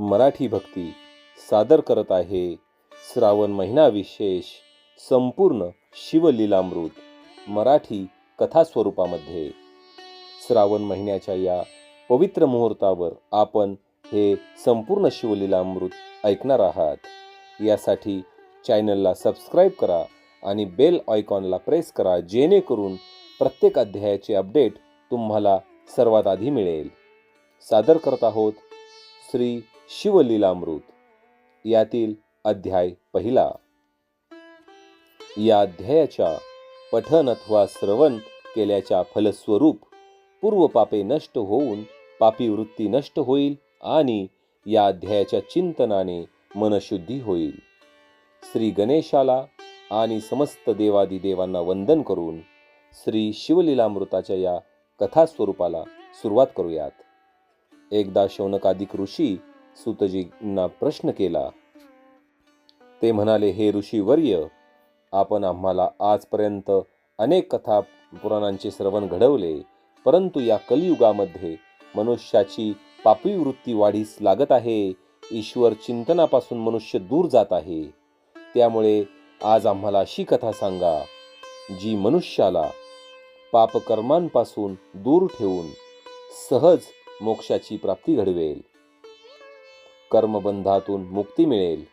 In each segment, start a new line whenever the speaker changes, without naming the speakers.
मराठी भक्ती सादर करत आहे. श्रावण महिना विशेष संपूर्ण शिवलीलामृत मराठी कथा स्वरूपामध्ये श्रावण महिन्याच्या या पवित्र मुहूर्तावर आपण हे संपूर्ण शिवलीलामृत ऐकणार आहात. यासाठी चॅनलला सबस्क्राईब करा आणि बेल आयकॉनला प्रेस करा जेणेकरून प्रत्येक अध्यायाचे अपडेट तुम्हाला सर्वात आधी मिळेल. सादर करत आहोत श्री शिवलीलामृत यातील अध्याय पहिला. या अध्यायाच्या पठन अथवा श्रवण केल्याच्या फलस्वरूप पूर्व पापे नष्ट होऊन पापी वृत्ती नष्ट होईल आणि या अध्यायाच्या चिंतनाने मनशुद्धी होईल. श्री गणेशाला आणि समस्त देवादिदेवांना वंदन करून श्री शिवलीलामृताच्या या कथा स्वरूपाला सुरुवात करूयात. एकदा शौनकादिक ऋषी सुतजींना प्रश्न केला. ते म्हणाले हे ऋषीवर्य आपण आम्हाला आजपर्यंत अनेक कथा पुराणांचे श्रवण घडवले परंतु या कलियुगामध्ये मनुष्याची पापी वृत्ती वाढीस लागत आहे ईश्वर चिंतनापासून मनुष्य दूर जात आहे. त्यामुळे आज आम्हाला अशी कथा सांगा जी मनुष्याला पापकर्मांपासून दूर ठेवून सहज मोक्षाची प्राप्ती घडवेल. कर्मबंधातून मुक्ती मिळेल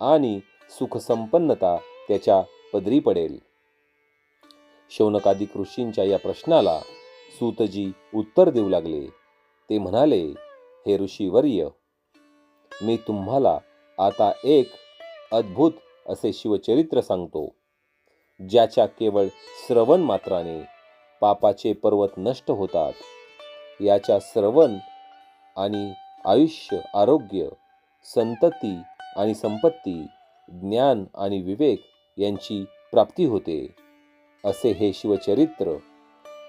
आणि सुखसंपन्नता त्याच्या पदरी पडेल. शौनकादिक ऋषींच्या या प्रश्नाला सूतजी उत्तर देऊ लागले. ते म्हणाले हे ऋषीवर्य मी तुम्हाला आता एक अद्भुत असे शिवचरित्र सांगतो ज्याच्या केवळ श्रवण मात्राने पापाचे पर्वत नष्ट होतात. याच्या श्रवण आणि आयुष्य आरोग्य संतती आणि संपत्ती ज्ञान आणि विवेक यांची प्राप्ती होते. असे हे शिवचरित्र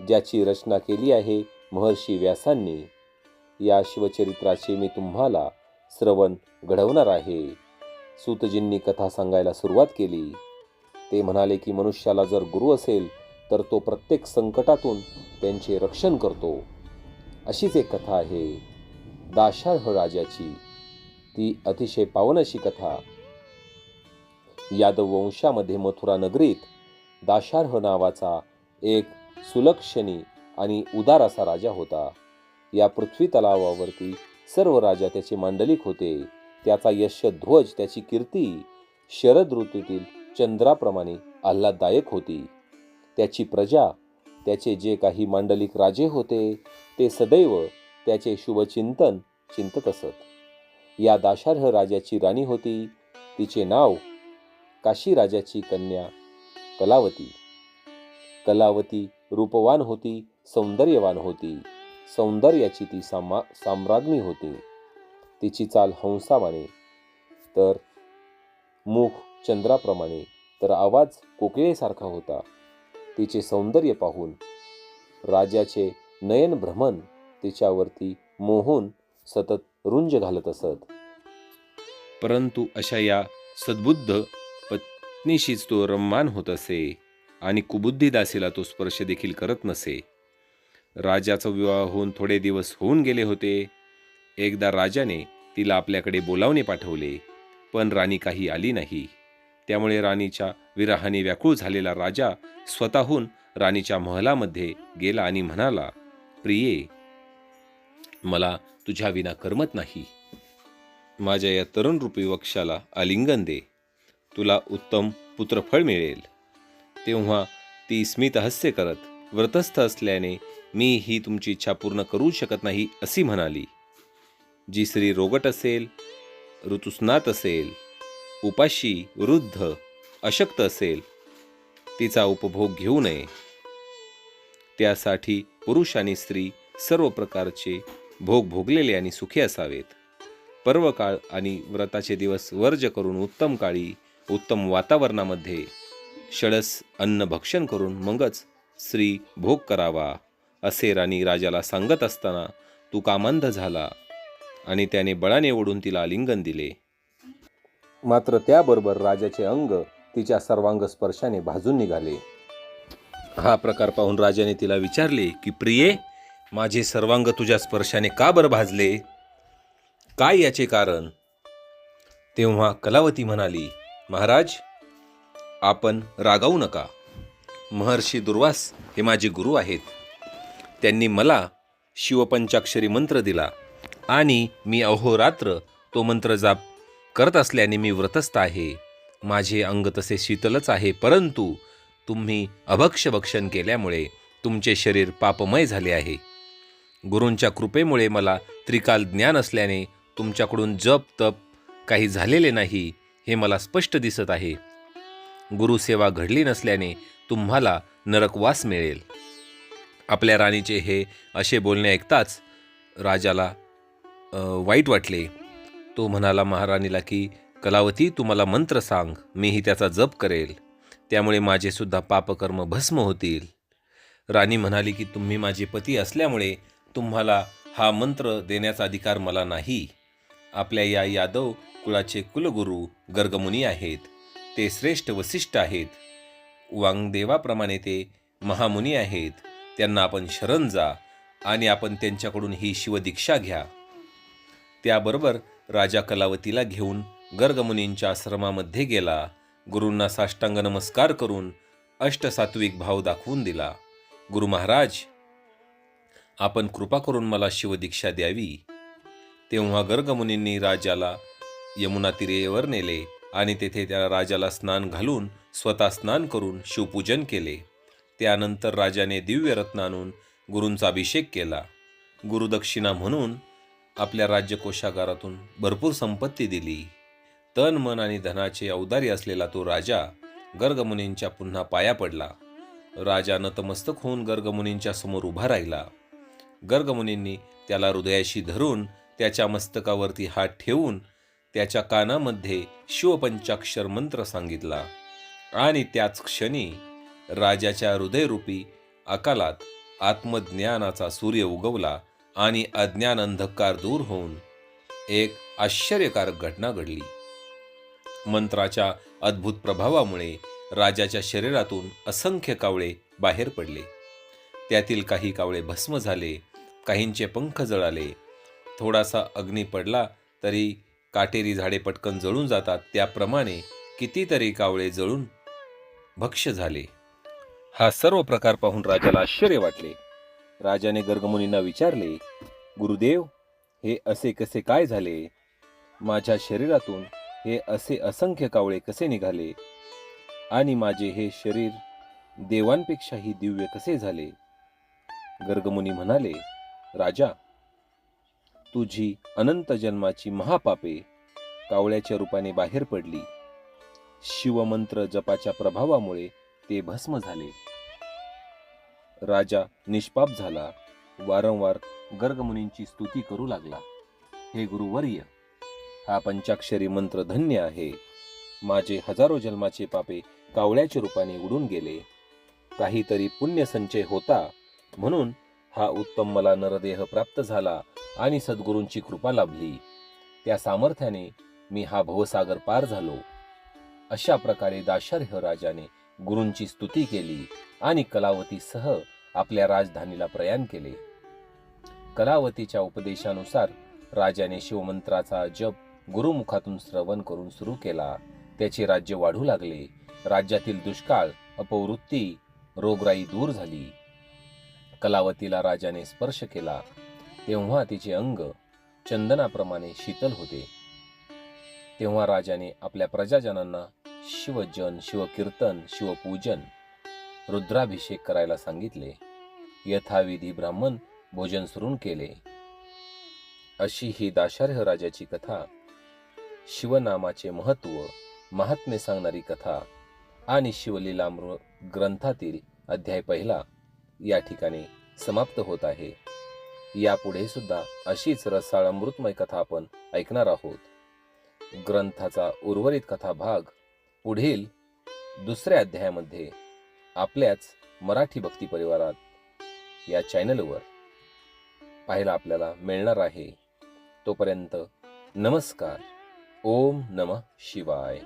ज्याची रचना केली आहे महर्षी व्यासांनी या शिवचरित्राचे मी तुम्हाला श्रवण घडवणार आहे. सूतजींनी कथा सांगायला सुरुवात केली. ते म्हणाले की मनुष्याला जर गुरु असेल तर तो प्रत्येक संकटातून त्यांचे रक्षण करतो. अशीच एक कथा आहे. दाशार्ह हो राजाची ती अतिशय पावन अशी कथा. यादव वंशामध्ये मथुरा नगरीत दाशार्ह हो नावाचा एक सुलक्षणी आणि उदार असा राजा होता. या पृथ्वी तलावावरती सर्व राजा त्याचे मांडलिक होते. त्याचा यशध्वज त्याची कीर्ती शरद ऋतूतील चंद्राप्रमाणे आल्हाददायक होती. त्याची प्रजा त्याचे जे काही मांडलिक राजे होते ते सदैव त्याचे शुभचिंतन चिंतत असत. या दाशार्ह राजाची राणी होती. तिचे नाव काशी राजाची कन्या कलावती. कलावती रूपवान होती सौंदर्यवान होती. सौंदर्याची ती सामा साम्राज्ञी होती. तिची चाल हंसावाने तर मुख चंद्राप्रमाणे तर आवाज कोकिळेसारखा होता. तिचे सौंदर्य पाहून राजाचे नयन भ्रमण तिच्यावरती मोहून सतत रुंज घालत असत. परंतु अशा या सद्बुद्ध पत्नीशीच तो रम्मान होत असे आणि कुबुद्धी दासीला तो स्पर्श देखील करत नसे. राजाचा विवाह होऊन थोडे दिवस होऊन गेले होते. एकदा राजाने तिला आपल्याकडे बोलावणे पाठवले पण राणी काही आली नाही. त्यामुळे राणीच्या विरहाने व्याकुळ झालेला राजा स्वतःहून राणीच्या महलामध्ये गेला आणि म्हणाला प्रिये मला तुझ्या विना करमत नाही. माझ्या या तरुणरूपी वक्षाला आलिंगन दे. तुला उत्तम पुत्रफळ मिळेल. तेव्हा ती स्मितहास्य करत व्रतस्थ असल्याने मी ही तुमची इच्छा पूर्ण करू शकत नाही अशी म्हणाली. जी स्त्री रोगट असेल ऋतुस्नात असेल उपाशी वृद्ध अशक्त असेल तिचा उपभोग घेऊ नये. त्यासाठी पुरुष आणि स्त्री सर्व प्रकारचे भोग भोगलेले आणि सुखी असावेत. पर्वकाळ आणि व्रताचे दिवस वर्ज करून उत्तम काळी उत्तम वातावरणामध्ये षडस अन्न भक्षण करून मगच श्री भोग करावा असे राणी राजाला सांगत असताना तू कामांध झाला आणि त्याने बळाने ओढून तिला आलिंगन दिले. मात्र त्याबरोबर राजाचे अंग तिच्या सर्वांग स्पर्शाने भाजून निघाले. हा प्रकार पाहून राजाने तिला विचारले की प्रिये माझे सर्वांग तुझ्या स्पर्शाने का बरं भाजले? काय याचे कारण? तेव्हा कलावती म्हणाली महाराज आपण रागावू नका. महर्षी दुर्वास हे माझे गुरु आहेत. त्यांनी मला शिवपंचाक्षरी मंत्र दिला आणि मी अहोरात्र तो मंत्र जाप करत असल्याने मी व्रतस्थ आहे. माझे अंग तसे शीतलच आहे परंतु तुम्ही अभक्ष भक्षण केल्यामुळे तुमचे शरीर पापमय झाले आहे. गुरूंच्या कृपेमुळे मला त्रिकाल ज्ञान असल्याने तुमच्याकडून जप तप काही झालेले नाही हे मला स्पष्ट दिसत आहे. गुरुसेवा घडली नसल्याने तुम्हाला नरकवास मिळेल. आपल्या राणीचे हे असे बोलणे ऐकताच राजाला वाईट वाटले. तो म्हणाला महाराणीला की कलावती तुम्हाला मंत्र सांग मीही त्याचा जप करेल. त्यामुळे माझेसुद्धा पापकर्म भस्म होतील. राणी म्हणाली की तुम्ही माझे पती असल्यामुळे तुम्हाला हा मंत्र देण्याचा अधिकार मला नाही. आपल्या या यादव कुळाचे कुलगुरू गर्गमुनी आहेत. ते श्रेष्ठ वसिष्ठ आहेत. वांगदेवाप्रमाणे ते महामुनी आहेत. त्यांना आपण शरण जा आणि आपण त्यांच्याकडून ही शिवदीक्षा घ्या. त्याबरोबर राजा कलावतीला घेऊन गर्गमुनींच्या आश्रमामध्ये गेला. गुरूंना साष्टांग नमस्कार करून अष्टसात्विक भाव दाखवून दिला. गुरु महाराज आपण कृपा करून मला शिवदीक्षा द्यावी. तेव्हा गर्गमुनींनी राजाला यमुना तिरेवर नेले आणि तेथे त्या राजाला स्नान घालून स्वतः स्नान करून शिवपूजन केले. त्यानंतर राजाने दिव्य रत्न आणून गुरूंचा अभिषेक केला. गुरुदक्षिणा म्हणून आपल्या राज्यकोशागारातून भरपूर संपत्ती दिली. तन मन आणि धनाचे औदारी असलेला तो राजा गर्गमुनींच्या पुन्हा पाया पडला. राजा नतमस्तक होऊन गर्गमुनींच्या समोर उभा राहिला. गर्गमुनींनी त्याला हृदयाशी धरून त्याच्या मस्तकावरती हात ठेवून त्याच्या कानामध्ये शिवपंचाक्षर मंत्र सांगितला. आणि त्याच क्षणी राजाच्या हृदयरूपी अकालात आत्मज्ञानाचा सूर्य उगवला आणि अज्ञान अंधकार दूर होऊन एक आश्चर्यकारक घटना घडली. मंत्राच्या अद्भुत प्रभावामुळे राजाच्या शरीरातून असंख्य कावळे बाहेर पडले. त्यातील काही कावळे भस्म झाले काहींचे पंख जळाले. थोडासा अग्नी पडला तरी काटेरी झाडे पटकन जळून जातात. त्याप्रमाणे कितीतरी कावळे जळून भक्ष्य झाले. हा सर्व प्रकार पाहून राजाला आश्चर्य वाटले. राजाने गर्गमुनींना विचारले गुरुदेव हे असे कसे काय झाले? माझ्या शरीरातून हे असे असंख्य कावळे कसे निघाले? आणि माझे हे शरीर देवांपेक्षाही दिव्य कसे झाले? गर्गमुनी म्हणाले राजा तुझी अनंत जन्माची महापापे कावळ्याच्या रूपाने बाहेर पडली. शिवमंत्र जपाच्या प्रभावामुळे ते भस्म झाले. राजा निष्पाप झाला. वारंवार गर्गमुनींची स्तुती करू लागला. हे गुरुवर्य हा पंचाक्षरी मंत्र धन्य आहे. माझे हजारो जन्माचे पापे कावळ्याच्या रूपाने उडून गेले. काहीतरी पुण्य संचय होता म्हणून हा उत्तम मला नरदेह प्राप्त झाला आणि सद्गुरूंची कृपा लाभली. त्या सामर्थ्याने मी हा भवसागर पार झालो. अशा प्रकारे दाशर्ह राजाने गुरूंची स्तुती केली आणि कलावतीसह आपल्या राजधानीला प्रयाण केले. कलावतीच्या उपदेशानुसार राजाने शिवमंत्राचा जप गुरुमुखातून श्रवण करून सुरू केला. त्याचे राज्य वाढू लागले. राज्यातील दुष्काळ अपवृत्ती रोगराई दूर झाली. कलावतीला राजाने स्पर्श केला तेव्हा तिचे अंग चंदनाप्रमाणे शीतल होते. तेव्हा राजाने आपल्या प्रजाजनांना शिवजन शिवकीर्तन शिवपूजन रुद्राभिषेक करायला सांगितले. यथाविधी ब्राह्मण भोजन सुरून केले. अशी ही दाशार्ह राजाची कथा शिवनामाचे महत्त्व महात्म्य सांगणारी कथा आणि शिवलीलामृ ग्रंथातील अध्याय पहिला या ठिकाणी समाप्त होत आहे. यापुढे सुद्धा अशीच रसाळ अमृतमय कथा आपण ऐकणार आहोत. ग्रंथाचा उर्वरित कथा भाग पुढील दुसऱ्या अध्यायामध्ये आपल्याच मराठी भक्ती परिवारात या चॅनलवर पाहायला आपल्याला मिळणार आहे. तोपर्यंत नमस्कार. ओम नमः शिवाय.